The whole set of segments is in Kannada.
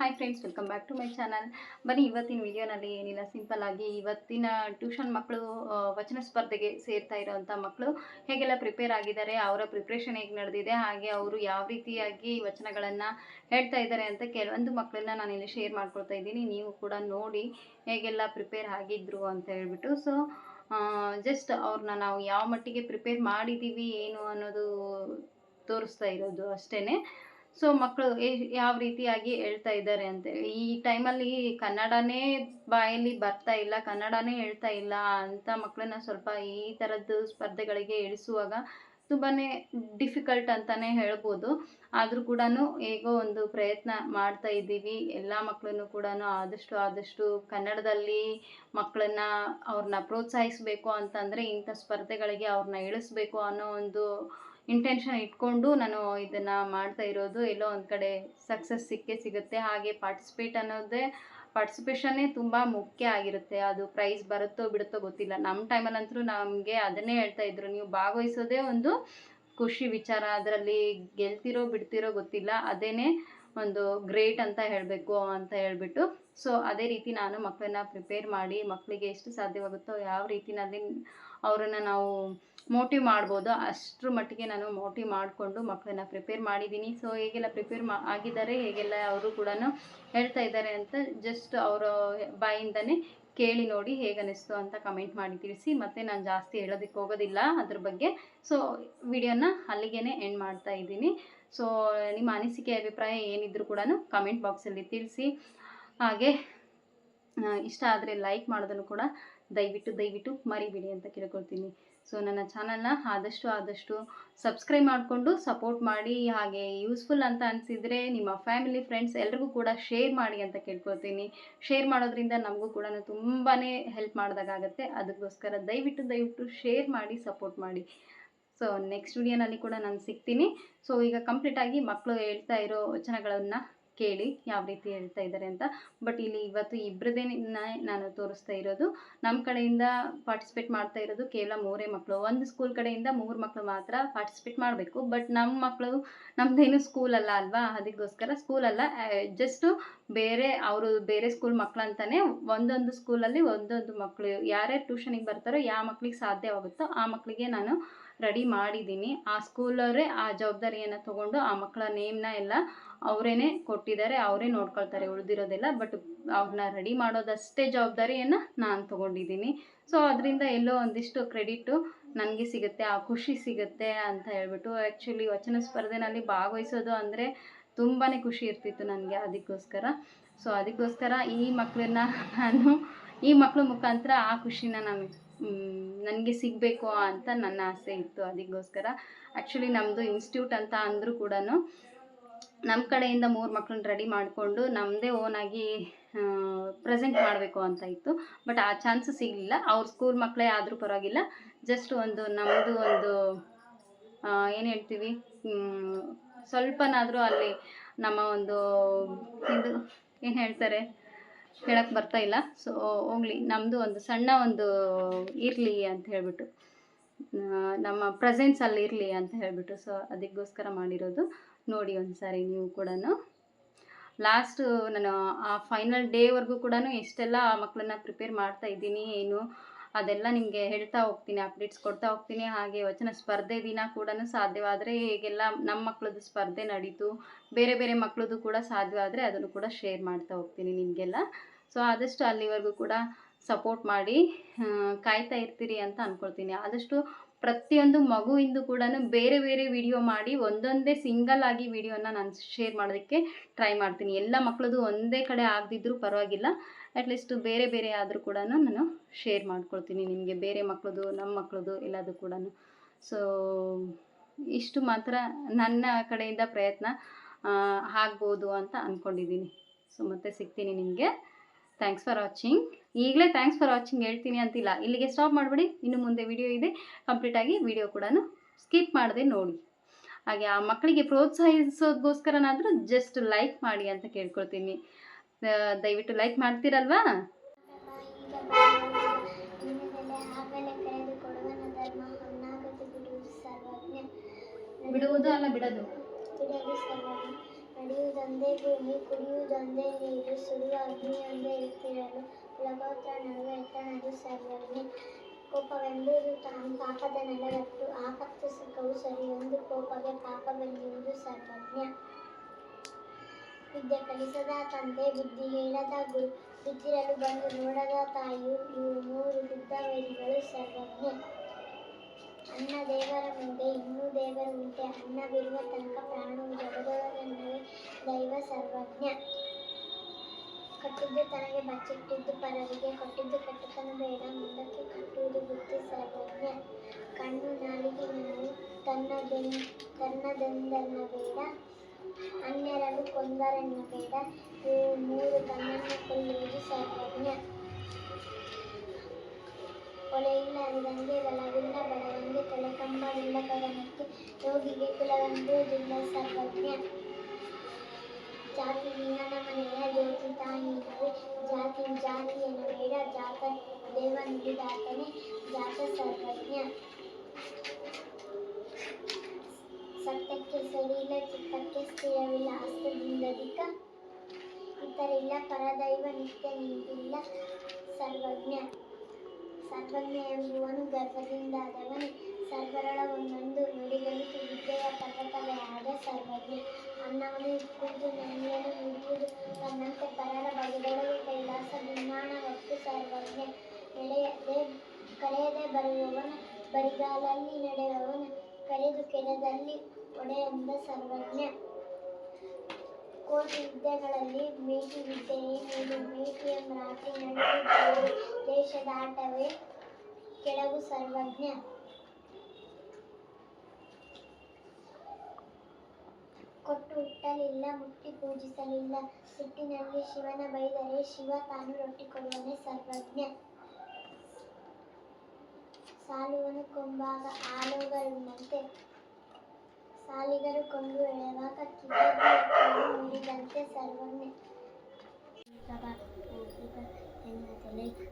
Hi friends welcome back to my channel ಬನ್ನಿ, ಇವತ್ತಿನ ವಿಡಿಯೋನಲ್ಲಿ ಏನಿಲ್ಲ ಸಿಂಪಲ್ ಆಗಿ ಇವತ್ತಿನ ಟ್ಯೂಷನ್ ಮಕ್ಕಳು ವಚನ ಸ್ಪರ್ಧೆಗೆ ಸೇರ್ತಾ ಇರೋವಂಥ ಮಕ್ಕಳು ಹೇಗೆಲ್ಲ ಪ್ರಿಪೇರ್ ಆಗಿದ್ದಾರೆ, ಅವರ ಪ್ರಿಪ್ರೇಷನ್ ಹೇಗೆ ನಡೆದಿದೆ, ಹಾಗೆ ಅವರು ಯಾವ ರೀತಿಯಾಗಿ ವಚನಗಳನ್ನು ಹೇಳ್ತಾ ಇದ್ದಾರೆ ಅಂತ ಕೆಲವೊಂದು ಮಕ್ಕಳನ್ನ ನಾನು ಇಲ್ಲಿ ಶೇರ್ ಮಾಡ್ಕೊಳ್ತಾ ಇದ್ದೀನಿ. ನೀವು ಕೂಡ ನೋಡಿ ಹೇಗೆಲ್ಲ ಪ್ರಿಪೇರ್ ಆಗಿದ್ರು ಅಂತ ಹೇಳ್ಬಿಟ್ಟು. ಸೊ ಜಸ್ಟ್ ಅವ್ರನ್ನ ನಾವು ಯಾವ ಮಟ್ಟಿಗೆ ಪ್ರಿಪೇರ್ ಮಾಡಿದ್ದೀವಿ ಏನು ಅನ್ನೋದು ತೋರಿಸ್ತಾ ಇರೋದು ಅಷ್ಟೇ ಸೊ ಮಕ್ಕಳು ಯಾವ ರೀತಿಯಾಗಿ ಹೇಳ್ತಾ ಇದ್ದಾರೆ ಅಂತ ಈ ಟೈಮಲ್ಲಿ ಕನ್ನಡನೇ ಬಾಯಲ್ಲಿ ಬರ್ತಾ ಇಲ್ಲ, ಕನ್ನಡನೇ ಹೇಳ್ತಾ ಇಲ್ಲ ಅಂತ ಮಕ್ಕಳನ್ನ ಸ್ವಲ್ಪ ಈ ಥರದ್ದು ಸ್ಪರ್ಧೆಗಳಿಗೆ ಇಳಿಸುವಾಗ ತುಂಬಾ ಡಿಫಿಕಲ್ಟ್ ಅಂತಲೇ ಹೇಳ್ಬೋದು. ಆದರೂ ಕೂಡ ಹೇಗೋ ಒಂದು ಪ್ರಯತ್ನ ಮಾಡ್ತಾ ಇದ್ದೀವಿ. ಎಲ್ಲ ಮಕ್ಕಳನ್ನು ಕೂಡ ಆದಷ್ಟು ಆದಷ್ಟು ಕನ್ನಡದಲ್ಲಿ ಮಕ್ಕಳನ್ನ ಅವ್ರನ್ನ ಪ್ರೋತ್ಸಾಹಿಸಬೇಕು ಅಂತಂದರೆ ಇಂಥ ಸ್ಪರ್ಧೆಗಳಿಗೆ ಅವ್ರನ್ನ ಇಳಿಸ್ಬೇಕು ಅನ್ನೋ ಒಂದು ಇಂಟೆನ್ಷನ್ ಇಟ್ಕೊಂಡು ನಾನು ಇದನ್ನು ಮಾಡ್ತಾ ಇರೋದು. ಎಲ್ಲೋ ಒಂದು ಕಡೆ ಸಕ್ಸಸ್ ಸಿಕ್ಕೇ ಸಿಗುತ್ತೆ. ಹಾಗೆ ಪಾರ್ಟಿಸಿಪೇಟ್ ಅನ್ನೋದೇ ಪಾರ್ಟಿಸಿಪೇಷನ್ನೇ ತುಂಬ ಮುಖ್ಯ ಆಗಿರುತ್ತೆ. ಅದು ಪ್ರೈಸ್ ಬರುತ್ತೋ ಬಿಡುತ್ತೋ ಗೊತ್ತಿಲ್ಲ. ನಮ್ಮ ಟೈಮಲ್ಲಂತೂ ನಮಗೆ ಅದನ್ನೇ ಹೇಳ್ತಾ ಇದ್ರು. ನೀವು ಭಾಗವಹಿಸೋದೇ ಒಂದು ಖುಷಿ ವಿಚಾರ. ಅದರಲ್ಲಿ ಗೆಲ್ತಿರೋ ಬಿಡ್ತಿರೋ ಗೊತ್ತಿಲ್ಲ. ಅದೇನೆ ಒಂದು ಗ್ರೇಟ್ ಅಂತ ಹೇಳಬೇಕು ಅಂತ ಹೇಳ್ಬಿಟ್ಟು. ಸೊ ಅದೇ ರೀತಿ ನಾನು ಮಕ್ಕಳನ್ನ ಪ್ರಿಪೇರ್ ಮಾಡಿ ಮಕ್ಕಳಿಗೆ ಎಷ್ಟು ಸಾಧ್ಯವಾಗುತ್ತೋ ಯಾವ ರೀತಿನಲ್ಲಿ ಅವರನ್ನು ನಾವು ಮೋಟಿವ್ ಮಾಡ್ಬೋದು. ಅಷ್ಟರ ಮಟ್ಟಿಗೆ ನಾನು ಮೋಟಿವ್ ಮಾಡಿಕೊಂಡು ಮಕ್ಕಳನ್ನ ಪ್ರಿಪೇರ್ ಮಾಡಿದ್ದೀನಿ. ಸೊ ಹೇಗೆಲ್ಲ ಪ್ರಿಪೇರ್ ಮಾ ಆಗಿದ್ದಾರೆ, ಹೇಗೆಲ್ಲ ಅವರು ಕೂಡ ಹೇಳ್ತಾ ಇದ್ದಾರೆ ಅಂತ ಜಸ್ಟ್ ಅವರ ಬಾಯಿಂದನೇ ಕೇಳಿ ನೋಡಿ ಹೇಗೆ ಅನ್ನಿಸ್ತು ಅಂತ ಕಮೆಂಟ್ ಮಾಡಿ ತಿಳಿಸಿ. ಮತ್ತು ನಾನು ಜಾಸ್ತಿ ಹೇಳೋದಕ್ಕೆ ಹೋಗೋದಿಲ್ಲ ಅದ್ರ ಬಗ್ಗೆ. ಸೊ ವಿಡಿಯೋನ ಅಲ್ಲಿಗೇ ಎಂಡ್ ಮಾಡ್ತಾ ಇದ್ದೀನಿ. ಸೊ ನಿಮ್ಮ ಅನಿಸಿಕೆ, ಅಭಿಪ್ರಾಯ ಏನಿದ್ರು ಕೂಡ ಕಮೆಂಟ್ ಬಾಕ್ಸಲ್ಲಿ ತಿಳಿಸಿ. ಹಾಗೆ ಇಷ್ಟ ಆದರೆ ಲೈಕ್ ಮಾಡೋದನ್ನು ಕೂಡ ದಯವಿಟ್ಟು ದಯವಿಟ್ಟು ಮರಿಬೇಡಿ ಅಂತ ಕೇಳ್ಕೊಳ್ತೀನಿ. ಸೊ ನನ್ನ ಚಾನಲ್ನ ಆದಷ್ಟು ಆದಷ್ಟು ಸಬ್ಸ್ಕ್ರೈಬ್ ಮಾಡಿಕೊಂಡು ಸಪೋರ್ಟ್ ಮಾಡಿ. ಹಾಗೆ ಯೂಸ್ಫುಲ್ ಅಂತ ಅನಿಸಿದರೆ ನಿಮ್ಮ ಫ್ಯಾಮಿಲಿ ಫ್ರೆಂಡ್ಸ್ ಎಲ್ರಿಗೂ ಕೂಡ ಶೇರ್ ಮಾಡಿ ಅಂತ ಕೇಳ್ಕೊಳ್ತೀನಿ. ಶೇರ್ ಮಾಡೋದ್ರಿಂದ ನಮಗೂ ಕೂಡ ತುಂಬಾ ಹೆಲ್ಪ್ ಮಾಡಿದಾಗುತ್ತೆ ಅದಕ್ಕೋಸ್ಕರ ದಯವಿಟ್ಟು ದಯವಿಟ್ಟು ಶೇರ್ ಮಾಡಿ ಸಪೋರ್ಟ್ ಮಾಡಿ. ಸೊ ನೆಕ್ಸ್ಟ್ ವಿಡಿಯೋನಲ್ಲಿ ಕೂಡ ನಾನು ಸಿಗ್ತೀನಿ. ಸೊ ಈಗ ಕಂಪ್ಲೀಟಾಗಿ ಮಕ್ಕಳು ಹೇಳ್ತಾ ಇರೋ ವಚನಗಳನ್ನು ಕೇಳಿ ಯಾವ ರೀತಿ ಹೇಳ್ತಾ ಇದ್ದಾರೆ ಅಂತ. ಬಟ್ ಇಲ್ಲಿ ಇವತ್ತು ಇಬ್ಬರದೇ ನಾನು ತೋರಿಸ್ತಾ ಇರೋದು ನಮ್ಮ ಕಡೆಯಿಂದ ಪಾರ್ಟಿಸಿಪೇಟ್ ಮಾಡ್ತಾ ಇರೋದು ಕೇವಲ ಮೂರೇ ಮಕ್ಕಳು ಒಂದು ಸ್ಕೂಲ್ ಕಡೆಯಿಂದ ಮೂರು ಮಕ್ಕಳು ಮಾತ್ರ ಪಾರ್ಟಿಸಿಪೇಟ್ ಮಾಡಬೇಕು. ಬಟ್ ನಮ್ಮ ಮಕ್ಕಳು ನಮ್ಮದೇನು ಸ್ಕೂಲ್ ಅಲ್ಲ ಅಲ್ವಾ? ಅದಕ್ಕೋಸ್ಕರ ಸ್ಕೂಲ್ ಅಲ್ಲ. ಜಸ್ಟು ಬೇರೆ, ಅವರು ಬೇರೆ ಸ್ಕೂಲ್ ಮಕ್ಕಳು ಅಂತಾನೆ ಒಂದೊಂದು ಸ್ಕೂಲಲ್ಲಿ ಒಂದೊಂದು ಮಕ್ಕಳು ಯಾರ್ಯಾರು ಟ್ಯೂಷನಿಗೆ ಬರ್ತಾರೋ ಯಾವ ಮಕ್ಕಳಿಗೆ ಸಾಧ್ಯವಾಗುತ್ತೋ ಆ ಮಕ್ಕಳಿಗೆ ನಾನು ರೆಡಿ ಮಾಡಿದ್ದೀನಿ. ಆ ಸ್ಕೂಲವರೇ ಆ ಜವಾಬ್ದಾರಿಯನ್ನು ತಗೊಂಡು ಆ ಮಕ್ಕಳ ನೇಮ್ನ ಎಲ್ಲ ಅವರೇನೆ ಕೊಟ್ಟಿದ್ದಾರೆ, ಅವರೇ ನೋಡ್ಕೊಳ್ತಾರೆ, ಉಳಿದಿರೋದೆಲ್ಲ. ಬಟ್ ಅವ್ರನ್ನ ರೆಡಿ ಮಾಡೋದಷ್ಟೇ ಜವಾಬ್ದಾರಿಯನ್ನು ನಾನು ತೊಗೊಂಡಿದ್ದೀನಿ. ಸೊ ಅದರಿಂದ ಎಲ್ಲೋ ಒಂದಿಷ್ಟು ಕ್ರೆಡಿಟು ನನಗೆ ಸಿಗುತ್ತೆ, ಆ ಖುಷಿ ಸಿಗುತ್ತೆ ಅಂತ ಹೇಳ್ಬಿಟ್ಟು ಆ್ಯಕ್ಚುಲಿ ವಚನ ಸ್ಪರ್ಧೆನಲ್ಲಿ ಭಾಗವಹಿಸೋದು ಅಂದರೆ ತುಂಬಾ ಖುಷಿ ಇರ್ತಿತ್ತು ನನಗೆ ಅದಕ್ಕೋಸ್ಕರ. ಸೊ ಅದಕ್ಕೋಸ್ಕರ ಈ ಮಕ್ಕಳನ್ನ ನಾನು, ಈ ಮಕ್ಕಳ ಮುಖಾಂತರ ಆ ಖುಷಿನ ನಾನು ನನಗೆ ಸಿಗಬೇಕು ಅಂತ ನನ್ನ ಆಸೆ ಇತ್ತು ಅದಕ್ಕೋಸ್ಕರ. ಆ್ಯಕ್ಚುಲಿ ನಮ್ಮದು ಇನ್ಸ್ಟಿಟ್ಯೂಟ್ ಅಂತ ಅಂದರೂ ಕೂಡ ನಮ್ಮ ಕಡೆಯಿಂದ ಮೂರು ಮಕ್ಕಳನ್ನ ರೆಡಿ ಮಾಡಿಕೊಂಡು ನಮ್ಮದೇ ಓನಾಗಿ ಪ್ರೆಸೆಂಟ್ ಮಾಡಬೇಕು ಅಂತ ಇತ್ತು. ಬಟ್ ಆ ಚಾನ್ಸ್ ಸಿಗಲಿಲ್ಲ. ಅವ್ರ ಸ್ಕೂಲ್ ಮಕ್ಕಳೇ ಆದರೂ ಪರವಾಗಿಲ್ಲ. ಜಸ್ಟ್ ಒಂದು ನಮ್ಮದು ಒಂದು ಏನು ಹೇಳ್ತೀವಿ ಸ್ವಲ್ಪನಾದರೂ ಅಲ್ಲಿ ನಮ್ಮ ಒಂದು ಇದು, ಏನು ಹೇಳ್ತಾರೆ ಹೇಳಕ್ಕೆ ಬರ್ತಾ ಇಲ್ಲ. ಸೊ ಹೋಗ್ಲಿ. ನಮ್ಮದು ಒಂದು ಸಣ್ಣ ಒಂದು ಇರಲಿ ಅಂತ ಹೇಳ್ಬಿಟ್ಟು ನಮ್ಮ ಪ್ರೆಸೆನ್ಸ್ ಅಲ್ಲಿ ಇರಲಿ ಅಂತ ಹೇಳಿಬಿಟ್ಟು ಸೊ ಅದಕ್ಕೋಸ್ಕರ ಮಾಡಿರೋದು. ನೋಡಿ ಒಂದ್ಸಾರಿ ನೀವು ಕೂಡ ಲಾಸ್ಟ್ ನಾನು ಆ ಫೈನಲ್ ಡೇವರೆಗೂ ಕೂಡ ಎಷ್ಟೆಲ್ಲ ಆ ಮಕ್ಕಳನ್ನ ಪ್ರಿಪೇರ್ ಮಾಡ್ತಾ ಇದ್ದೀನಿ, ಏನು ಅದೆಲ್ಲ ನಿಮಗೆ ಹೇಳ್ತಾ ಹೋಗ್ತೀನಿ ಅಪ್ಡೇಟ್ಸ್ ಕೊಡ್ತಾ ಹೋಗ್ತೀನಿ. ಹಾಗೆ ವಚನ ಸ್ಪರ್ಧೆ ದಿನ ಕೂಡ ಸಾಧ್ಯವಾದರೆ ಹೇಗೆಲ್ಲ ನಮ್ಮ ಮಕ್ಕಳದ್ದು ಸ್ಪರ್ಧೆ ನಡೀತು, ಬೇರೆ ಬೇರೆ ಮಕ್ಕಳದ್ದು ಕೂಡ ಸಾಧ್ಯವಾದರೆ ಅದನ್ನು ಕೂಡ ಶೇರ್ ಮಾಡ್ತಾ ಹೋಗ್ತೀನಿ ನಿಮಗೆಲ್ಲ. ಸೊ ಆದಷ್ಟು ಅಲ್ಲಿವರೆಗೂ ಕೂಡ ಸಪೋರ್ಟ್ ಮಾಡಿ ಕಾಯ್ತಾ ಇರ್ತೀರಿ ಅಂತ ಅಂದ್ಕೊಳ್ತೀನಿ ಆದಷ್ಟು ಪ್ರತಿಯೊಂದು ಮಗುವಿಂದು ಕೂಡ ಬೇರೆ ಬೇರೆ ವಿಡಿಯೋ ಮಾಡಿ ಒಂದೊಂದೇ ಸಿಂಗಲ್ ಆಗಿ ವಿಡಿಯೋನ ನಾನು ಶೇರ್ ಮಾಡೋದಕ್ಕೆ ಟ್ರೈ ಮಾಡ್ತೀನಿ. ಎಲ್ಲ ಮಕ್ಕಳದು ಒಂದೇ ಕಡೆ ಆಗದಿದ್ರೂ ಪರವಾಗಿಲ್ಲ. ಅಟ್ಲೀಸ್ಟ್ ಬೇರೆ ಬೇರೆ ಆದರೂ ಕೂಡ ನಾನು ಶೇರ್ ಮಾಡ್ಕೊಳ್ತೀನಿ ನಿಮಗೆ, ಬೇರೆ ಮಕ್ಕಳದು ನಮ್ಮ ಮಕ್ಕಳದು ಎಲ್ಲದು ಕೂಡ ಸೊ ಇಷ್ಟು ಮಾತ್ರ ನನ್ನ ಕಡೆಯಿಂದ ಪ್ರಯತ್ನ ಆಗ್ಬೋದು ಅಂತ ಅಂದ್ಕೊಂಡಿದ್ದೀನಿ ಸೊ ಮತ್ತೆ ಸಿಗ್ತೀನಿ ನಿಮಗೆ. ಥ್ಯಾಂಕ್ಸ್ ಫಾರ್ ವಾಚಿಂಗ್ ಈಗಲೇ ಥ್ಯಾಂಕ್ಸ್ ಫಾರ್ ವಾಚಿಂಗ್ ಹೇಳ್ತೀನಿ ಅಂತಿಲ್ಲ. ಇಲ್ಲಿಗೆ ಸ್ಟಾಪ್ ಮಾಡಿಬಿಡಿ. ಇನ್ನು ಮುಂದೆ ವಿಡಿಯೋ ಇದೆ. ಕಂಪ್ಲೀಟಾಗಿ ವಿಡಿಯೋ ಕೂಡ ಸ್ಕಿಪ್ ಮಾಡದೆ ನೋಡಿ. ಹಾಗೆ ಆ ಮಕ್ಕಳಿಗೆ ಪ್ರೋತ್ಸಾಹಿಸೋದಕ್ಕೋಸ್ಕರನಾದರೂ ಜಸ್ಟ್ ಲೈಕ್ ಮಾಡಿ ಅಂತ ಕೇಳ್ಕೊಳ್ತೀನಿ. ದಯವಿಟ್ಟು ಲೈಕ್ ಮಾಡ್ತೀರಲ್ವಾ? ಬಿಡುವುದು ಅಲ್ಲ ಬಿಡೋದು. ಬಿಡಲು ಸರ್ವಜ್ಞ ನಡೆಯುವುದೊಂದೇ ಭೂಮಿ ಕುಡಿಯುವುದೊಂದೇ ನೀರು ಸುಡುವ ಅಗ್ನಿಯೊಂದೇ ಇರ್ತಿರಲು ಕುಲಗೋತ್ರ ನಡುವೆ ಎತ್ತಣದು ಸರ್ವಜ್ಞ ಕೋಪವೆಂಬುದು ತಾನು ಪಾಪದ ನೆಲಗಟ್ಟು ಆಪತ್ತು ಸುಖವು ಸರಿಯೊಂದು ಕೋಪಗೆ ಪಾಪವೆಂಬುದು ಸರ್ವಜ್ಞ ವಿದ್ಯೆ ಕಲಿಸದ ತಂದೆ ಬುದ್ಧಿ ಹೇಳದ ಗುರು ಬಿದ್ದಿರಲು ಬಂದು ನೋಡದ ತಾಯಿಯು ಇವು ಮೂರು ಬುದ್ಧ ವೈರಿಗಳು ಸರ್ವಜ್ಞ ಅನ್ನ ದೇವರ ಮುಂದೆ ಇನ್ನೂ ದೇವರು ಉಂಟೆ ಅನ್ನವಿರುವ ತನಕ ಪ್ರಾಣವು ಜಗದೊಳಗೆನ್ನವೇ ದೈವ ಸರ್ವಜ್ಞ ಕಟ್ಟಿದ್ದು ತನಗೆ ಬಚ್ಚಿಟ್ಟಿದ್ದು ಪರರಿಗೆ ಕೊಟ್ಟಿದ್ದು ಕಟ್ಟತನ ಬೇಡ ಮುಂದಕ್ಕೆ ಕಟ್ಟುವುದು ಬುದ್ಧಿ ಸರ್ವಜ್ಞ ಕಣ್ಣು ನಾಲಿಗೆ ನಾವು ತನ್ನದೆನ್ ತನ್ನದೆಂದನ್ನ ಬೇಡ ಅನ್ಯರನ್ನು ಕೊಂದರೆನ್ನ ಬೇಡ ಇವು ಮೂರು ತನ್ನನ್ನು ಕೊಲ್ಲುವುದು ಸರ್ವಜ್ಞ ಒಲೆಯಿಲ್ಲ ಅರಿದಂಗೆ ಬಲವಿಲ್ಲ ಬಡವಂಗೆ ತಲೆಕಂಬವಿಲ್ಲ ಗಗನಕ್ಕೆ ಯೋಗಿಗೆ ಕುಲವೆಂಬುದಿಲ್ಲ ಸರ್ವಜ್ಞ. ಜಾತಿ ಮೀನನ ಮನೆಯ ಜ್ಯೋತಿ ತಾಯಿನವೇ ಜಾತಿ ಜಾತಿ ಎನ್ನಬೇಡ, ಜಾತ ದೇವ ನುಡಿದಾತನೇ ಜಾತ ಸರ್ವಜ್ಞ. ಸತ್ಯಕ್ಕೆ ಸರಿಯಿಲ್ಲ, ಚಿತ್ತಕ್ಕೆ ಸ್ಥಿರವಿಲ್ಲ ಹಸ್ತದಿಂದಧಿಕ ಇತರಿಲ್ಲ, ಪರದೈವ ನಿತ್ಯ ನಿಂತಿಲ್ಲ, ಸರ್ವಜ್ಞ. ಸರ್ವಜ್ಞ ಎಂಬುವನು ಗರ್ಭದಿಂದಾದವನು ಸರ್ವರಳ ಒಂದೊಂದು ನುಡಿಗಳು ವಿದ್ಯೆಯ ಪರ್ವತವೇ ಆದ ಸರ್ವಜ್ಞ. ಅನ್ನವನ್ನು ಇಕ್ಕುವುದು ನೆನೆಯಲು ನುಡಿಯುವುದು ತನ್ನಂತೆ ಪರರ ಬಗೆದೊಳಗೆ ಕೈಲಾಸ ಭಿನ್ನಾಣ ಹೊತ್ತು ಸರ್ವಜ್ಞ. ನಡೆಯದೆ, ಕರೆಯದೆ ಬರುವವನ ಬರಿಗಾಲಲ್ಲಿ ನಡೆಯುವವನು ಕರೆದು ಕೆರೆದಲ್ಲಿ ಒಡೆಯಂದ ಸರ್ವಜ್ಞ. ಕೋಟಿ ವಿದ್ಯೆಗಳಲ್ಲಿ ಮೇಟಿ ವಿದ್ಯೆಯೇ ಮೇಲು ಮೇಟಿಯ ರಾತ್ರಿ ದೇಶದ ಆಟವೇ ಕೆಳಗು ಸರ್ವಜ್ಞ. ಕೊಟ್ಟು ಹುಟ್ಟಲಿಲ್ಲ, ಮುಟ್ಟಿ ಪೂಜಿಸಲಿಲ್ಲ. ಸಿಟ್ಟಿನಲ್ಲಿ ಶಿವನ ಬೈದರೆ ಶಿವ ತಾನು ರೊಟ್ಟಿ ಸರ್ವಜ್ಞ. ಸಾಲುವನು ಕೊಂಬಾಗ ಆಲೋಗರುಂದಂತೆ ಸಾಲಿಗರು ಕೊಂಡು ಎಳೆವಾಗ ಕಿವಿಯನ್ನು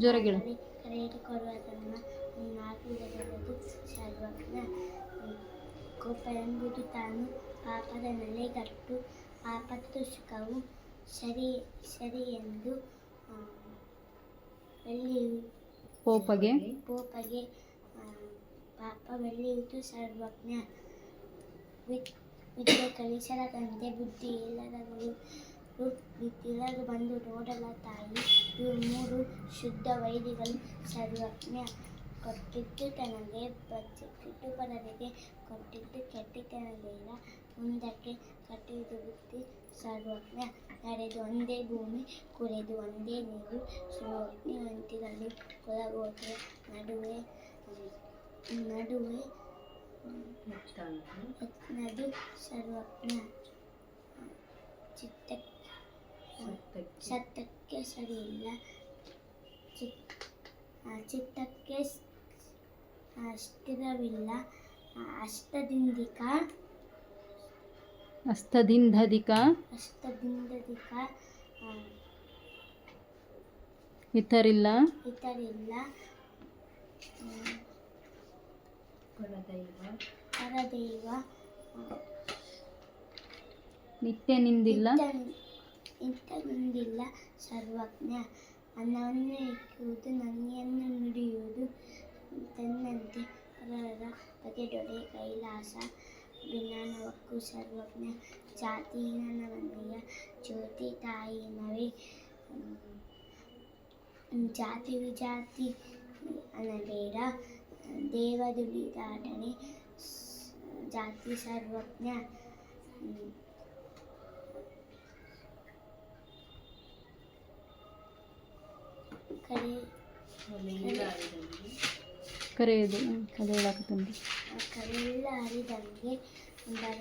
ಜೋರಾಗಿ ಹೇಳು. ಕೋಪ ಎಂಬುದು ತಾನು ಪಾಪದ ನೆಲೆಗಟ್ಟು ಆಪತ್ತು ಸುಖವು ಸರಿ ಸರಿ ಎಂದು ಬೆಳ್ಳಿಯು ಪೋಪಗೆ. ಆ, ಪಾಪ ಬೆಳೆಯುವುದು ಸರ್ವಜ್ಞ. ವಿದ್- ವಿದ್ಯೆ ತಂದೆ ಬುದ್ಧಿ ಇಲ್ಲದ ಗುರು ಬಿದ್ದಿಲ್ಲದು ಬಂದು ನೋಡಲ ತಾಯಿ. ಇವು ಮೂರು ಶುದ್ಧ ವೈದಿಗಳು ಸರ್ವಜ್ಞ ಕೊಟ್ಟಿದ್ದು ತನಗೆ ಬಚ್ಚಿಟ್ಟಿದ್ದು ಪರರಿಗೆ ಕೊಟ್ಟಿದ್ದು ಕೆಟ್ಟಿತನಬೇಡ ಮುಂದಕ್ಕೆ ಕಟ್ಟಿದ ಬುತ್ತಿ ಸರ್ವಜ್ಞ. ನಡೆದು ಒಂದೇ ಭೂಮಿ ಕುರೆದು ಒಂದೇ ನೀರು. ಸುವರ್ಣಿವಂತಿಗಳು ಕುಲಗೋತ್ರ ನಡುವೆ ನಡುವೆ ನಡು ಸರ್ವಜ್ಞ. ಚಿತ್ತ ಸತ್ತಕ್ಕೆ ಸರಿ ಇಲ್ಲ ಚಿತ್ತಕ್ಕೆ ಸ್ಥಿರವಿಲ್ಲ. ಅಷ್ಟದಿಂದಿಕ ಹಸ್ತದಿಂದಧಿಕ ಅಷ್ಟದಿಂದಧಿಕ ಇತರಿಲ್ಲ. ಇತರಿಲ್ಲ. ಪರದೈವ ನಿತ್ಯ ನಿಂದಿಲ್ಲ. ಇಂಥದೊಂದಿಲ್ಲ ಸರ್ವಜ್ಞ ಅನ್ನವನ್ನು ಇಕ್ಕುವುದು ನನ್ನೆಯನ್ನು ನುಡಿಯುವುದು ತನ್ನಂತೆ ಪರರ ಬಗೆದೊಡೆ ಕೈಲಾಸ ಭಿನ್ನಾನವಕ್ಕೂ ಸರ್ವಜ್ಞ ಜಾತೀನ ಮನೆಯ ಜ್ಯೋತಿ ತಾಯಿನವೇ ಹ್ಮ್, ಜಾತಿ ವಿಜಾತಿ ಅನ್ನಬೇಡ ದೇವ ದುಡಿದಾಟನೆ ಸ್- ಜಾತಿ ಸರ್ವಜ್ಞ ಕರೆಯೋದು ಕಲೆ ಅದು ಹೇಳಕತ್ತಂದು ಕರೆಲ್ಲ ಹರಿದಂಗೆ ಬರ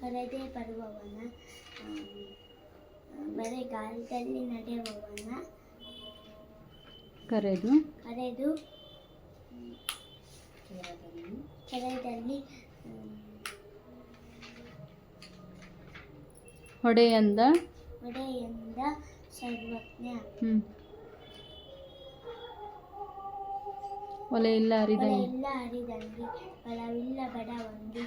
ಕರೆದೇ ಬರುವವನ. ಬರೆಗಾಲದಲ್ಲಿ ನಡೆಯುವವನ. ಕರೆದು. ಕರೆದು ಕೆರೆಯಲ್ಲಿ ಹೊಡೆಯಂದ. ಒಡೆಯಿಂದ ಸರ್ವಜ್ಞ ಒಲೆ ಇಲ್ಲ ಅರಿದಂಗೆ ಎಲ್ಲ ಹರಿದಂಗೆ. ಬಲವಿಲ್ಲ ಬಡ ಒಂದು.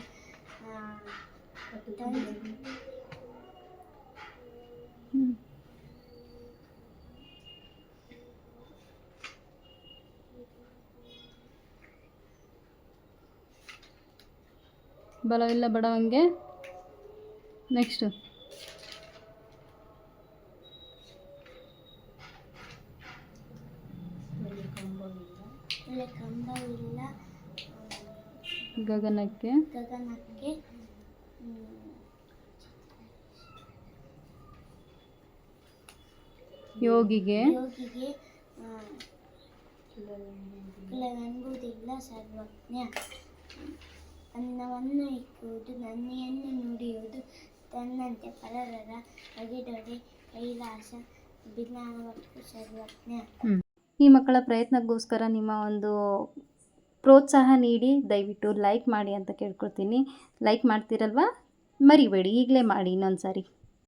ಬಲವಿಲ್ಲ ಬಡವಂಗೆ. ನೆಕ್ಸ್ಟು ಒಳ್ಳೆ ಕಂಬವಿಲ್ಲ. ಗಗನಕ್ಕೆ? ಗಗನಕ್ಕೆ ಹ್ಮ್, ಯೋಗಿಗೆ? ಯೋಗಿಗೆ ಕುಲವೆಂಬುದಿಲ್ಲ ಸರ್ವಜ್ಞ. ಅನ್ನವನ್ನು ಇಕ್ಕುವುದು ನನ್ನೆಯನ್ನು ನುಡಿಯುವುದು ತನ್ನಂತೆ ಪರರರ ಬಗೆದೊಡೆ ಕೈಲಾಸ ವಿಜ್ಞಾನವತ್ತು ಸರ್ವಜ್ಞ. ಈ ಮಕ್ಕಳ ಪ್ರಯತ್ನಕ್ಕೋಸ್ಕರ ನಿಮ್ಮ ಒಂದು ಪ್ರೋತ್ಸಾಹ ನೀಡಿ, ದಯವಿಟ್ಟು ಲೈಕ್ ಮಾಡಿ ಅಂತ ಕೇಳ್ಕೊಳ್ತೀನಿ. ಲೈಕ್ ಮಾಡ್ತೀರಲ್ವಾ? ಮರಿಬೇಡಿ. ಈಗಲೇ ಮಾಡಿ ಇನ್ನೊಂದು ಸಾರಿ